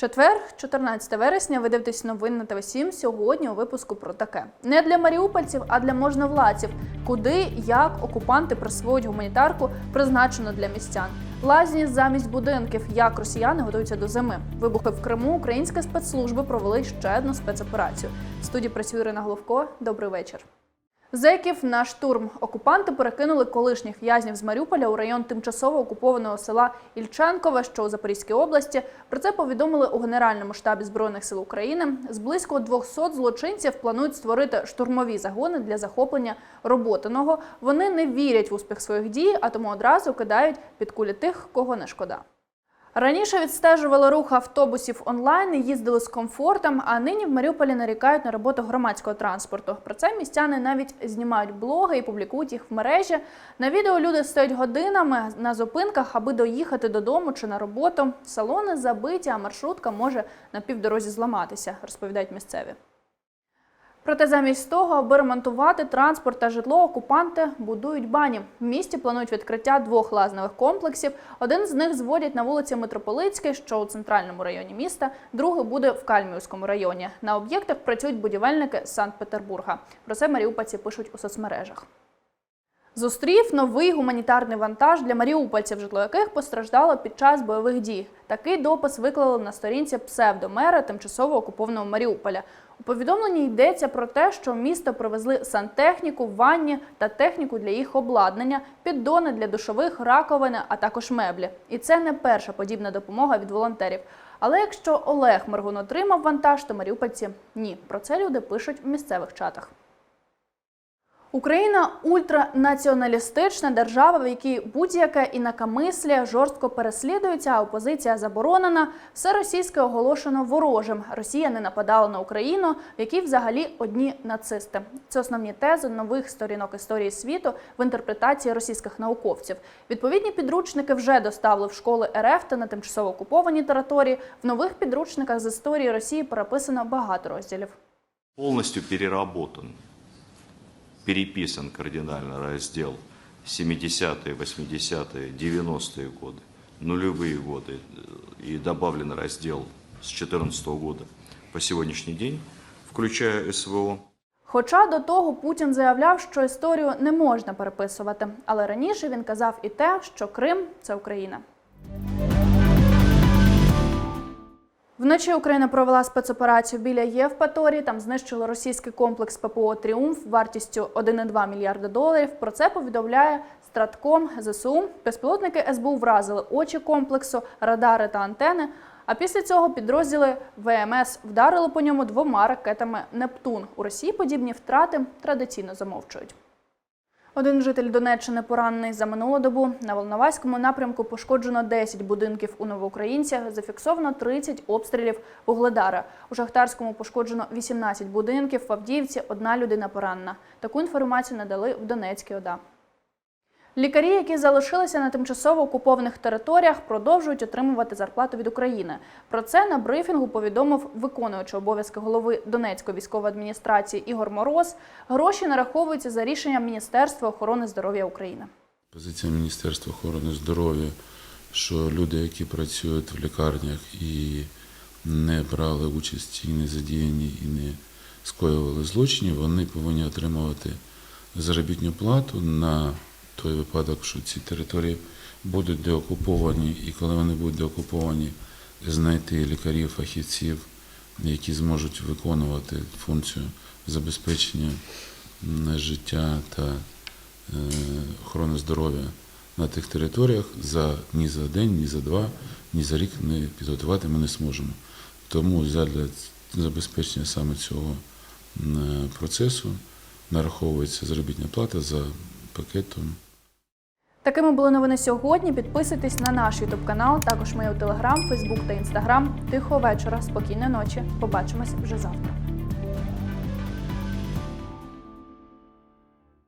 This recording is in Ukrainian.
Четвер, 14 вересня, ви дивитесь новини на ТВ7. Сьогодні у випуску про таке. Не для маріупольців, а для можновладців. Куди, як окупанти присвоюють гуманітарку, призначену для містян. Лазні замість будинків, як росіяни готуються до зими. Вибухи в Криму українські спецслужби провели ще одну спецоперацію. В студії працює Ірина Головко. Добрий вечір. Зеків на штурм окупанти перекинули колишніх в'язнів з Маріуполя у район тимчасово окупованого села Ільченкове, що у Запорізькій області. Про це повідомили у Генеральному штабі збройних сил України. З близько 200 злочинців планують створити штурмові загони для захоплення роботиного. Вони не вірять в успіх своїх дій, а тому одразу кидають під кулі тих, кого не шкода. Раніше відстежували рух автобусів онлайн їздили з комфортом, а нині в Маріуполі нарікають на роботу громадського транспорту. Про це містяни навіть знімають блоги і публікують їх в мережі. На відео люди стоять годинами на зупинках, аби доїхати додому чи на роботу. Салони забиті, а маршрутка може на півдорозі зламатися, розповідають місцеві. Проте замість того, аби ремонтувати транспорт та житло, окупанти будують бані. В місті планують відкриття двох лазневих комплексів. Один з них зводять на вулиці Митрополицькій, що у центральному районі міста. Другий буде в Кальмівському районі. На об'єктах працюють будівельники Санкт-Петербурга. Про це Маріупаці пишуть у соцмережах. Зустрів новий гуманітарний вантаж для маріупольців, житло яких постраждало під час бойових дій. Такий допис виклали на сторінці псевдомера тимчасово окупованого Маріуполя. У повідомленні йдеться про те, що в місто привезли сантехніку, ванні та техніку для їх обладнання, піддони для душових, раковини, а також меблі. І це не перша подібна допомога від волонтерів. Але якщо Олег Моргун отримав вантаж, то маріупольці ні. Про це люди пишуть в місцевих чатах. Україна ультранаціоналістична держава, в якій будь-яке інакомислі жорстко переслідується, а опозиція заборонена. Все російське оголошено ворожим. Росія не нападала на Україну, в якій взагалі одні нацисти. Це основні тези нових сторінок історії світу в інтерпретації російських науковців. Відповідні підручники вже доставили в школи РФ та на тимчасово окуповані території. В нових підручниках з історії Росії переписано багато розділів. полностью переработан, переписан кардинально раздел 70-е, 80-е, 90-е годы, нулевые годы э, и добавлен раздел с 2014 года по сегодняшний день, включая СВО. Хоча до того Путін заявляв, що історію не можна переписувати, але раніше він казав і те, що Крим це Україна. Вночі Україна провела спецоперацію біля Євпаторії. Там знищили російський комплекс ППО Тріумф вартістю 1,2 мільярда доларів. Про це повідомляє Стратком ЗСУ. Безпілотники СБУ вразили очі комплексу, радари та антени. А після цього підрозділи ВМС вдарили по ньому двома ракетами Нептун. У Росії подібні втрати традиційно замовчують. Один житель Донеччини поранений за минулу добу. На Волноваському напрямку пошкоджено 10 будинків у Новоукраїнцях, зафіксовано 30 обстрілів Угледара. У Шахтарському пошкоджено 18 будинків, в Авдіївці одна людина поранена. Таку інформацію надали в Донецькій ОДА. Лікарі, які залишилися на тимчасово окупованих територіях, продовжують отримувати зарплату від України. Про це на брифінгу повідомив виконуючий обов'язки голови Донецької військової адміністрації Ігор Мороз. Гроші нараховуються за рішенням Міністерства охорони здоров'я України. Позиція Міністерства охорони здоров'я, що люди, які працюють в лікарнях і не брали участі, і не задіяні, і не скоювали злочинів, вони повинні отримувати заробітну плату на той випадок, що ці території будуть деокуповані, і коли вони будуть деокуповані, знайти лікарів, фахівців, які зможуть виконувати функцію забезпечення життя та е, охорони здоров'я на тих територіях за ні за день, ні за два, ні за рік не підготувати ми не зможемо. Тому задля забезпечення саме цього е, процесу нараховується заробітна плата за пакетом. Такими були новини сьогодні. Підписуйтесь на наш Ютуб канал. Також ми у Телеграм, Фейсбук та Інстаграм. Тихого вечора, спокійної ночі. Побачимось вже завтра.